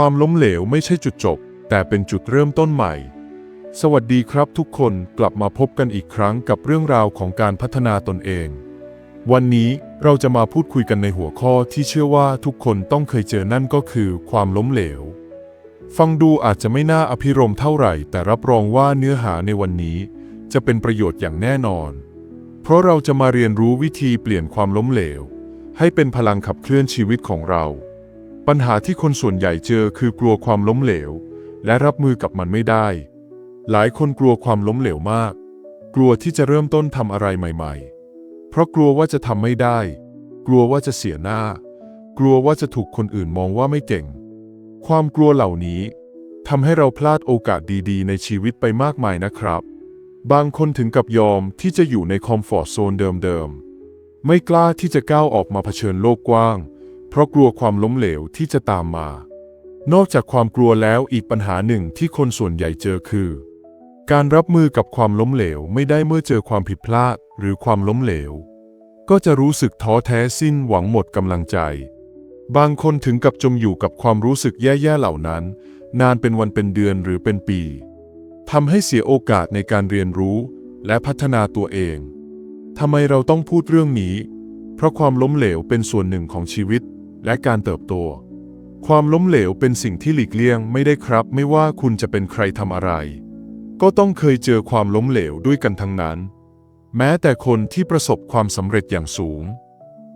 ความล้มเหลวไม่ใช่จุดจบ แต่เป็นจุดเริ่มต้นใหม่ สวัสดีครับทุกคนกลับมาพบกันอีกครั้งกับเรื่องราวของการพัฒนาตนเอง วันนี้เราจะมาพูดคุยกันในหัวข้อที่เชื่อว่าทุกคนต้องเคยเจอนั่นก็คือความล้มเหลว ฟังดูอาจจะไม่น่าอภิรมเท่าไหร่ แต่รับรองว่าเนื้อหาในวันนี้ จะเป็นประโยชน์อย่างแน่นอน เพราะเราจะมาเรียนรู้วิธีเปลี่ยนความล้มเหลว ให้เป็นพลังขับเคลื่อนชีวิตของเรา ปัญหาที่คนส่วนใหญ่เจอคือกลัวความล้มเหลว และรับมือกับมันไม่ได้ หลายคนกลัวความล้มเหลวมาก กลัวที่จะเริ่มต้นทำอะไรใหม่ ๆ เพราะกลัวว่าจะทำไม่ได้ กลัวว่าจะเสียหน้า กลัวว่าจะถูกคนอื่นมองว่าไม่เก่ง ความกลัวเหล่านี้ทำให้เราพลาดโอกาสดีๆ ในชีวิตไปมากมายนะครับ บางคนถึงกับยอมที่จะอยู่ในคอมฟอร์ทโซนเดิมๆ ไม่กล้าที่จะก้าวออกมาเผชิญโลกกว้าง เพราะกลัวความล้มเหลวที่จะตามมา นอกจากความกลัวแล้วอีกปัญหาหนึ่งที่คนส่วนใหญ่เจอคือ การรับมือกับความล้มเหลวไม่ได้เมื่อเจอความผิดพลาดหรือความล้มเหลว ก็จะรู้สึกท้อแท้สิ้นหวังหมดกำลังใจ บางคนถึงกับจมอยู่กับความรู้สึกแย่ๆเหล่านั้น นานเป็นวันเป็นเดือนหรือเป็นปีทำให้เสียโอกาสในการเรียนรู้และพัฒนาตัวเองทำไมเราต้องพูดเรื่องนี้ เพราะความล้มเหลวเป็นส่วนหนึ่งของชีวิต และการเติบโต ความล้มเหลวเป็นสิ่งที่หลีกเลี่ยงไม่ได้ครับ ไม่ว่าคุณจะเป็นใครทำอะไร ก็ต้องเคยเจอความล้มเหลวด้วยกันทั้งนั้น แม้แต่คนที่ประสบความสำเร็จอย่างสูง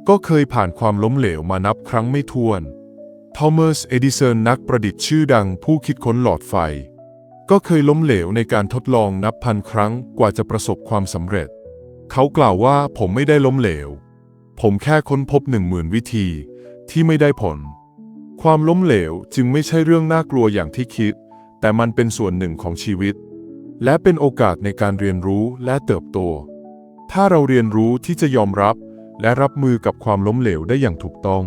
ก็เคยผ่านความล้มเหลวมานับครั้งไม่ถ้วนทอมัสเอดิสันนักประดิษฐ์ชื่อดังผู้คิดค้นหลอดไฟ ก็เคยล้มเหลวในการทดลองนับพันครั้งกว่าจะประสบความสำเร็จ เขากล่าวว่าผมไม่ได้ล้มเหลว ผมแค่ค้นพบหนึ่งหมื่นวิธี ที่ไม่ได้ผล ความล้มเหลวจึงไม่ใช่เรื่องน่ากลัวอย่างที่คิด แต่มันเป็นส่วนหนึ่งของชีวิต และเป็นโอกาสในการเรียนรู้และเติบโต ถ้าเราเรียนรู้ที่จะยอมรับและรับมือกับความล้มเหลวได้อย่างถูกต้อง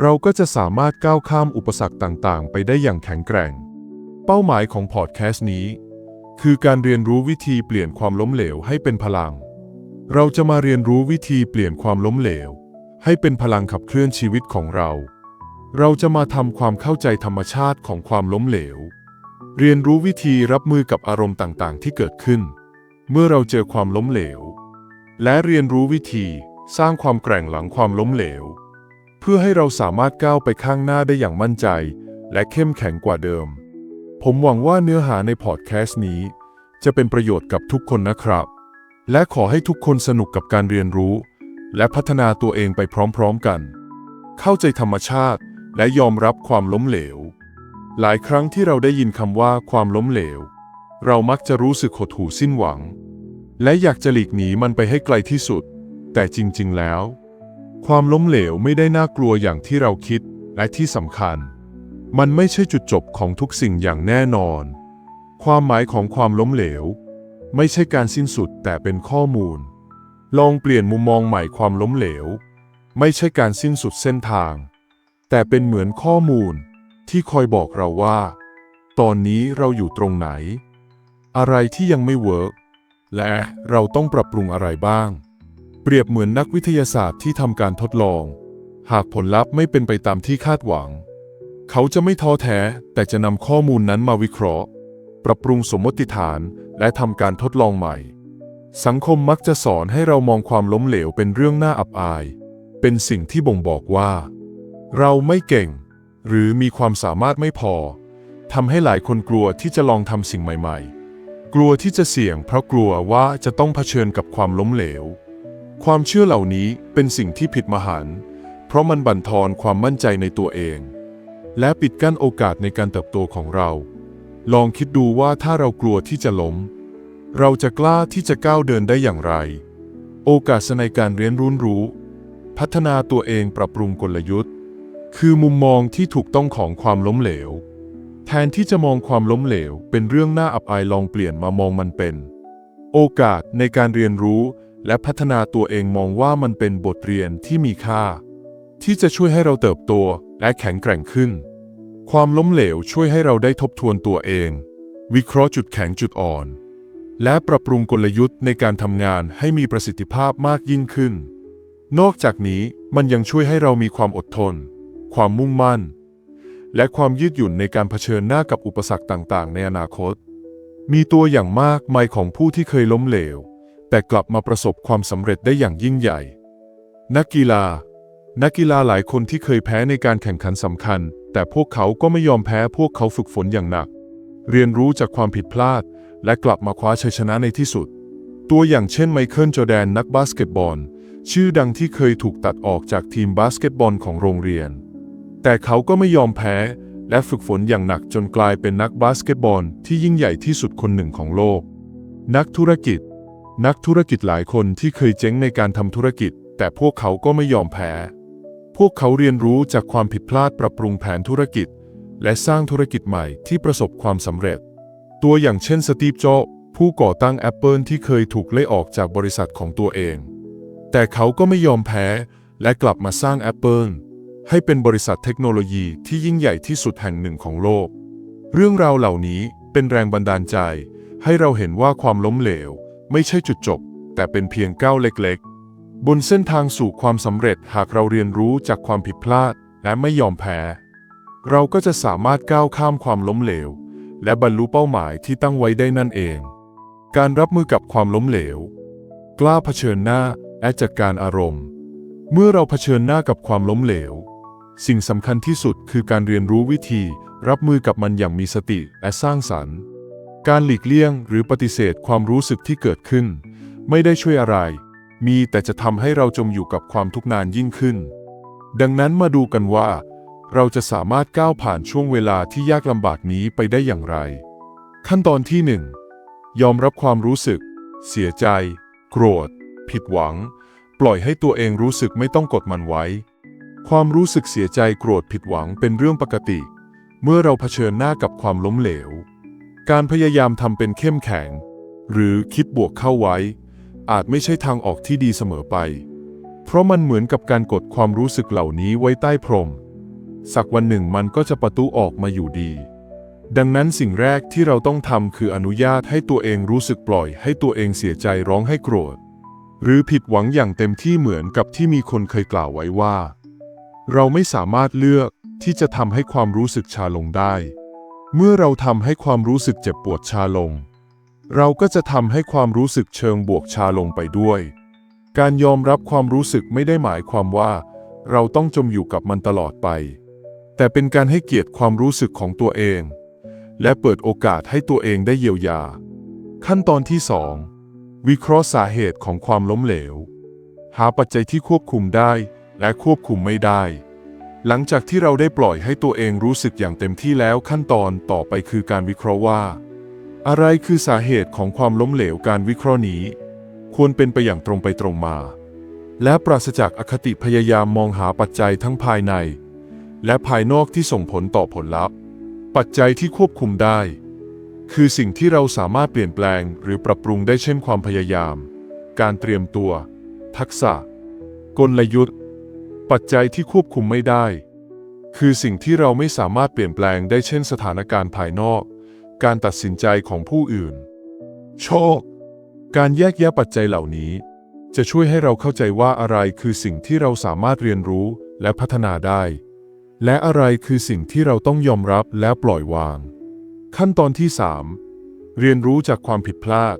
เราก็จะสามารถก้าวข้ามอุปสรรคต่าง ๆ ไปได้อย่างแข็งแกร่ง เป้าหมายของพอดแคสต์นี้ คือการเรียนรู้วิธีเปลี่ยนความล้มเหลวให้เป็นพลัง เราจะมาเรียนรู้วิธีเปลี่ยนความล้มเหลว ให้เป็นพลังขับเคลื่อนชีวิตของเรา เราจะมาทำความเข้าใจธรรมชาติของความล้มเหลว เรียนรู้วิธีรับมือกับอารมณ์ต่างๆ ที่เกิดขึ้น เมื่อเราเจอความล้มเหลว และเรียนรู้วิธีสร้างความแกร่งหลังความล้มเหลว เพื่อให้เราสามารถก้าวไปข้างหน้าได้อย่างมั่นใจ และเข้มแข็งกว่าเดิม ผมหวังว่าเนื้อหาในพอดแคสต์นี้ จะเป็นประโยชน์กับทุกคนนะครับ และขอให้ทุกคนสนุกกับการเรียนรู้ และพัฒนาตัวเองไปพร้อมๆกัน เข้าใจธรรมชาติและยอมรับความล้มเหลว หลายครั้งที่เราได้ยินคำว่าความล้มเหลว เรามักจะรู้สึกหดหู่สิ้นหวัง และอยากจะหลีกหนีมันไปให้ไกลที่สุด แต่จริงๆแล้ว ความล้มเหลวไม่ได้น่ากลัวอย่างที่เราคิดและที่สำคัญ มันไม่ใช่จุดจบของทุกสิ่งอย่างแน่นอน ความหมายของความล้มเหลว ไม่ใช่การสิ้นสุดแต่เป็นข้อมูล ลองเปลี่ยนมุมมองใหม่ความล้มเหลว ไม่ใช่การสิ้นสุดเส้นทาง แต่เป็นเหมือนข้อมูลที่คอยบอกเราว่า ตอนนี้เราอยู่ตรงไหน อะไรที่ยังไม่เวิร์กและเราต้องปรับปรุงอะไรบ้าง เปรียบเหมือนนักวิทยาศาสตร์ที่ทำการทดลอง หากผลลัพธ์ไม่เป็นไปตามที่คาดหวัง เขาจะไม่ท้อแท้ แต่จะนำข้อมูลนั้นมาวิเคราะห์ ปรับปรุงสมมติฐานและทำการทดลองใหม่ สังคมมักจะสอนให้เรามองความล้มเหลวเป็นเรื่องน่าอับอาย เป็นสิ่งที่บ่งบอกว่า เราไม่เก่ง หรือมีความสามารถไม่พอทำให้หลายคนกลัวที่จะลองทำสิ่งใหม่ๆ กลัวที่จะเสี่ยงเพราะกลัวว่าจะต้องเผชิญกับความล้มเหลว ความเชื่อเหล่านี้เป็นสิ่งที่ผิดมหันต์เพราะมันบั่นทอนความมั่นใจในตัวเอง และปิดกั้นโอกาสในการเติบโตของเรา ลองคิดดูว่าถ้าเรากลัวที่จะล้ม เราจะกล้าที่จะก้าวเดินได้อย่างไร โอกาสในการเรียนรู้รู้ พัฒนาตัวเองปรับปรุงกลยุทธ์ คือมุมมองที่ถูกต้องของความล้มเหลว แทนที่จะมองความล้มเหลว เป็นเรื่องน่าอับอายลองเปลี่ยนมามองมันเป็น โอกาสในการเรียนรู้และพัฒนาตัวเองมองว่ามันเป็นบทเรียนที่มีค่า ที่จะช่วยให้เราเติบโตและแข็งแกร่งขึ้น ความล้มเหลวช่วยให้เราได้ทบทวนตัวเอง วิเคราะห์จุดแข็งจุดอ่อน และปรับปรุงกลยุทธ์ในการทำงานให้มีประสิทธิภาพมากยิ่งขึ้น นอกจากนี้มันยังช่วยให้เรามีความอดทน ความมุ่งมั่น และความยืดหยุ่นในการเผชิญหน้ากับอุปสรรคต่างๆ ในอนาคต มีตัวอย่างมากมายของผู้ที่เคยล้มเหลว แต่กลับมาประสบความสำเร็จได้อย่างยิ่งใหญ่ นักกีฬา นักกีฬาหลายคนที่เคยแพ้ในการแข่งขันสำคัญ แต่พวกเขาก็ไม่ยอมแพ้พวกเขาฝึกฝนอย่างหนัก เรียนรู้จากความผิดพลาด และกลับมาคว้าชัยชนะในที่สุด ตัวอย่างเช่นไมเคิลจอแดนนักบาสเกตบอล ชื่อดังที่เคยถูกตัดออกจากทีมบาสเกตบอลของโรงเรียน แต่เขาก็ไม่ยอมแพ้ และฝึกฝนอย่างหนักจนกลายเป็นนักบาสเกตบอลที่ยิ่งใหญ่ที่สุดคนหนึ่งของโลก นักธุรกิจ นักธุรกิจหลายคนที่เคยเจ๊งในการทำธุรกิจ แต่พวกเขาก็ไม่ยอมแพ้ พวกเขาเรียนรู้จากความผิดพลาดปรับปรุงแผนธุรกิจ และสร้างธุรกิจใหม่ที่ประสบความสำเร็จ ตัวอย่างเช่นสตีฟ จ็อบส์ผู้ก่อตั้ง Apple ที่เคยถูกไล่ออกจากบริษัทของตัวเอง แต่เขาก็ไม่ยอมแพ้และกลับมาสร้าง Apple ให้เป็นบริษัทเทคโนโลยีที่ยิ่งใหญ่ที่สุดแห่งหนึ่งของโลก เรื่องราวเหล่านี้เป็นแรงบันดาลใจ ให้เราเห็นว่าความล้มเหลว ไม่ใช่จุดจบ แต่เป็นเพียงก้าวเล็กๆ บนเส้นทางสู่ความสำเร็จหากเราเรียนรู้จากความผิดพลาดและไม่ยอมแพ้ เราก็จะสามารถก้าวข้ามความล้มเหลว และบรรลุเป้าหมายที่ตั้งไว้ได้นั่นเอง การรับมือกับความล้มเหลว กล้าเผชิญหน้าและจัดการอารมณ์ เมื่อเราเผชิญหน้ากับความล้มเหลว สิ่งสำคัญที่สุดคือการเรียนรู้วิธี รับมือกับมันอย่างมีสติและสร้างสรรค์ การหลีกเลี่ยงหรือปฏิเสธความรู้สึกที่เกิดขึ้น ไม่ได้ช่วยอะไร มีแต่จะทำให้เราจมอยู่กับความทุกข์นานยิ่งขึ้น ดังนั้นมาดูกันว่า เราจะสามารถก้าวผ่านช่วงเวลาที่ยากลำบากนี้ไปได้อย่างไร ขั้นตอนที่ 1 ยอมรับความรู้สึก เสียใจ โกรธ ผิดหวัง ปล่อยให้ตัวเองรู้สึกไม่ต้องกดมันไว้ ความรู้สึกเสียใจโกรธผิดหวังเป็นเรื่องปกติ เมื่อเราเผชิญหน้ากับความล้มเหลว การพยายามทำเป็นเข้มแข็ง หรือคิดบวกเข้าไว้ อาจไม่ใช่ทางออกที่ดีเสมอไป เพราะมันเหมือนกับการกดความรู้สึกเหล่านี้ไว้ใต้พรม สักวันหนึ่งมันก็จะประตูออกมาอยู่ดี ดังนั้นสิ่งแรกที่เราต้องทำคืออนุญาตให้ตัวเองรู้สึกปล่อยให้ตัวเองเสียใจร้องให้โกรธ หรือผิดหวังอย่างเต็มที่เหมือนกับที่มีคนเคยกล่าวไว้ว่า เราไม่สามารถเลือกที่จะทำให้ความรู้สึกชาลงได้ เมื่อเราทำให้ความรู้สึกเจ็บปวดชาลง เราก็จะทำให้ความรู้สึกเชิงบวกชาลงไปด้วย การยอมรับความรู้สึกไม่ได้หมายความว่า เราต้องจมอยู่กับมันตลอดไป แต่เป็นการให้เกียรติความรู้สึกของตัวเอง และเปิดโอกาสให้ตัวเองได้เยียวยา ขั้นตอนที่ 2 วิเคราะห์สาเหตุของความล้มเหลว หาปัจจัยที่ควบคุมได้และควบคุมไม่ได้ หลังจากที่เราได้ปล่อยให้ตัวเองรู้สึกอย่างเต็มที่แล้วขั้นตอนต่อไปคือการวิเคราะห์ว่า อะไรคือสาเหตุของความล้มเหลวการวิเคราะห์นี้ ควรเป็นไปอย่างตรงไปตรงมา และปราศจากอคติพยายามมองหาปัจจัยทั้งภายใน และภายนอกที่ส่งผลต่อผลลัพธ์ ปัจจัยที่ควบคุมได้ คือสิ่งที่เราสามารถเปลี่ยนแปลงหรือปรับปรุงได้เช่นความพยายาม การเตรียมตัว ทักษะ กลยุทธ์ ปัจจัยที่ควบคุมไม่ได้ คือสิ่งที่เราไม่สามารถเปลี่ยนแปลงได้เช่นสถานการณ์ภายนอก การตัดสินใจของผู้อื่น โชค การแยกแยะปัจจัยเหล่านี้ จะช่วยให้เราเข้าใจว่าอะไรคือสิ่งที่เราสามารถเรียนรู้และพัฒนาได้ และอะไรคือสิ่งที่เราต้องยอมรับและปล่อยวาง ขั้นตอนที่ 3 เรียนรู้จากความผิดพลาด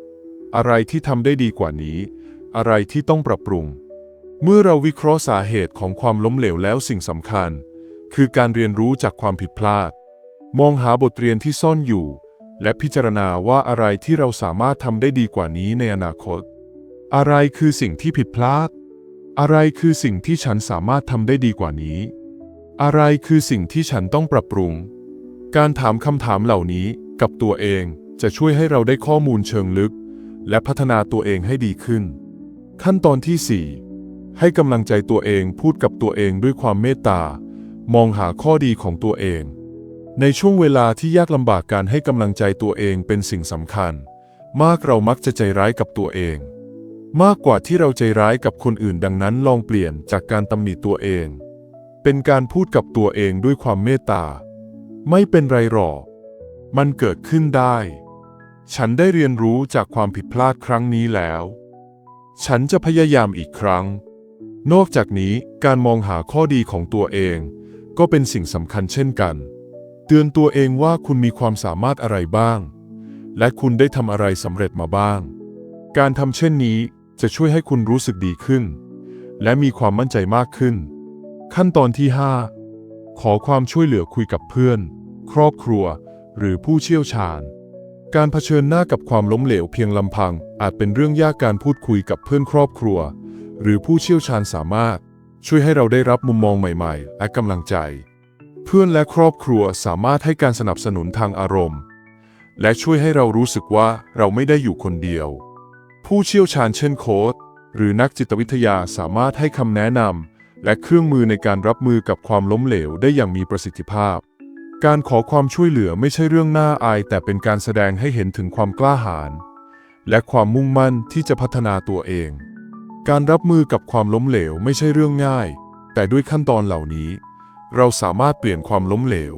อะไรที่ทำได้ดีกว่านี้ อะไรที่ต้องปรับปรุง เมื่อเราวิเคราะห์สาเหตุของความล้มเหลวแล้วสิ่งสำคัญ คือการเรียนรู้จากความผิดพลาด มองหาบทเรียนที่ซ่อนอยู่ และพิจารณาว่าอะไรที่เราสามารถทำได้ดีกว่านี้ในอนาคต อะไรคือสิ่งที่ผิดพลาด อะไรคือสิ่งที่ฉันสามารถทำได้ดีกว่านี้ อะไรคือสิ่งที่ฉันต้องปรับปรุง การถามคำถามเหล่านี้กับตัวเองจะช่วยให้เราได้ข้อมูลเชิงลึก และพัฒนาตัวเองให้ดีขึ้น ขั้นตอนที่ 4 ให้กำลังใจตัวเองพูดกับตัวเองด้วยความเมตตามองหาข้อดีของตัวเอง ในช่วงเวลาที่ยากลำบากการให้กำลังใจตัวเองเป็นสิ่งสำคัญ มากเรามักจะใจร้ายกับตัวเอง มากกว่าที่เราใจร้ายกับคนอื่นดังนั้นลองเปลี่ยนจากการตำหนิตัวเอง เป็นการพูดกับตัวเองด้วยความเมตตา ไม่เป็นไรหรอก มันเกิดขึ้นได้ ฉันได้เรียนรู้จากความผิดพลาดครั้งนี้แล้ว ฉันจะพยายามอีกครั้ง นอกจากนี้การมองหาข้อดีของตัวเอง ก็เป็นสิ่งสำคัญเช่นกัน เตือนตัวเองว่าคุณมีความสามารถอะไรบ้าง และคุณได้ทำอะไรสำเร็จมาบ้าง การทำเช่นนี้จะช่วยให้คุณรู้สึกดีขึ้น และมีความมั่นใจมากขึ้น ขั้นตอนที่ 5 ขอความช่วยเหลือคุยกับเพื่อน ครอบครัว หรือผู้เชี่ยวชาญ การเผชิญหน้ากับความล้มเหลวเพียงลำพัง อาจเป็นเรื่องยากการพูดคุยกับเพื่อนครอบครัว หรือผู้เชี่ยวชาญสามารถ ช่วยให้เราได้รับมุมมองใหม่ ๆ และกำลังใจ เพื่อนและครอบครัวสามารถให้การสนับสนุนทางอารมณ์ และช่วยให้เรารู้สึกว่าเราไม่ได้อยู่คนเดียว ผู้เชี่ยวชาญเช่นโค้ชหรือนักจิตวิทยาสามารถให้คำแนะนำ และเครื่องมือในการรับมือกับความล้มเหลวได้อย่างมีประสิทธิภาพ การขอความช่วยเหลือไม่ใช่เรื่องน่าอาย แต่เป็นการแสดงให้เห็นถึงความกล้าหาญและความมุ่งมั่นที่จะพัฒนาตัวเอง การรับมือกับความล้มเหลวไม่ใช่เรื่องง่าย แต่ด้วยขั้นตอนเหล่านี้ เราสามารถเปลี่ยนความล้มเหลว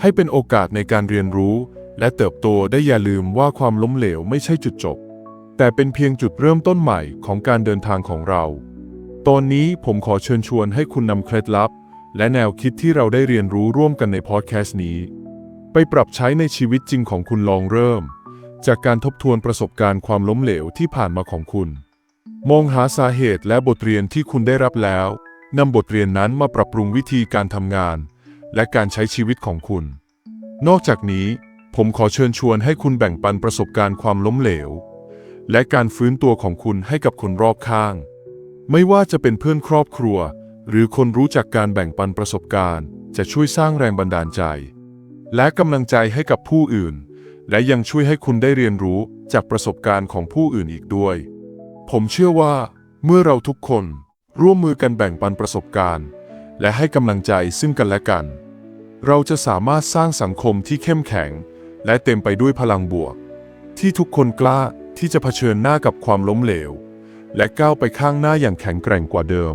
ให้เป็นโอกาสในการเรียนรู้และเติบโตได้อย่าลืมว่าความล้มเหลวไม่ใช่จุดจบ แต่เป็นเพียงจุดเริ่มต้นใหม่ของการเดินทางของเรา ตอนนี้ผมขอเชิญชวนให้คุณนำเคล็ดลับ และแนวคิดที่เราได้เรียนรู้ร่วมกันในพอดแคสต์นี้ ไปปรับใช้ในชีวิตจริงของคุณลองเริ่ม จากการทบทวนประสบการณ์ความล้มเหลวที่ผ่านมาของคุณ มองหาสาเหตุและบทเรียนที่คุณได้รับแล้วนำบทเรียนนั้นมาปรับปรุงวิธีการทำงาน และการใช้ชีวิตของคุณ นอกจากนี้ ผมขอเชิญชวนให้คุณแบ่งปันประสบการณ์ความล้มเหลว และการฟื้นตัวของคุณให้กับคนรอบข้าง ไม่ว่าจะเป็นเพื่อนครอบครัว หรือคนรู้จักการแบ่งปันประสบการณ์ จะช่วยสร้างแรงบันดาลใจ และกำลังใจให้กับผู้อื่น และยังช่วยให้คุณได้เรียนรู้จากประสบการณ์ของผู้อื่นอีกด้วย ผมเชื่อว่า เมื่อเราทุกคนร่วมมือกันแบ่งปันประสบการณ์ และให้กำลังใจซึ่งกันและกัน เราจะสามารถสร้างสังคมที่เข้มแข็ง และเต็มไปด้วยพลังบวก ที่ทุกคนกล้าที่จะเผชิญหน้ากับความล้มเหลว และก้าวไปข้างหน้าอย่างแข็งแกร่งกว่าเดิม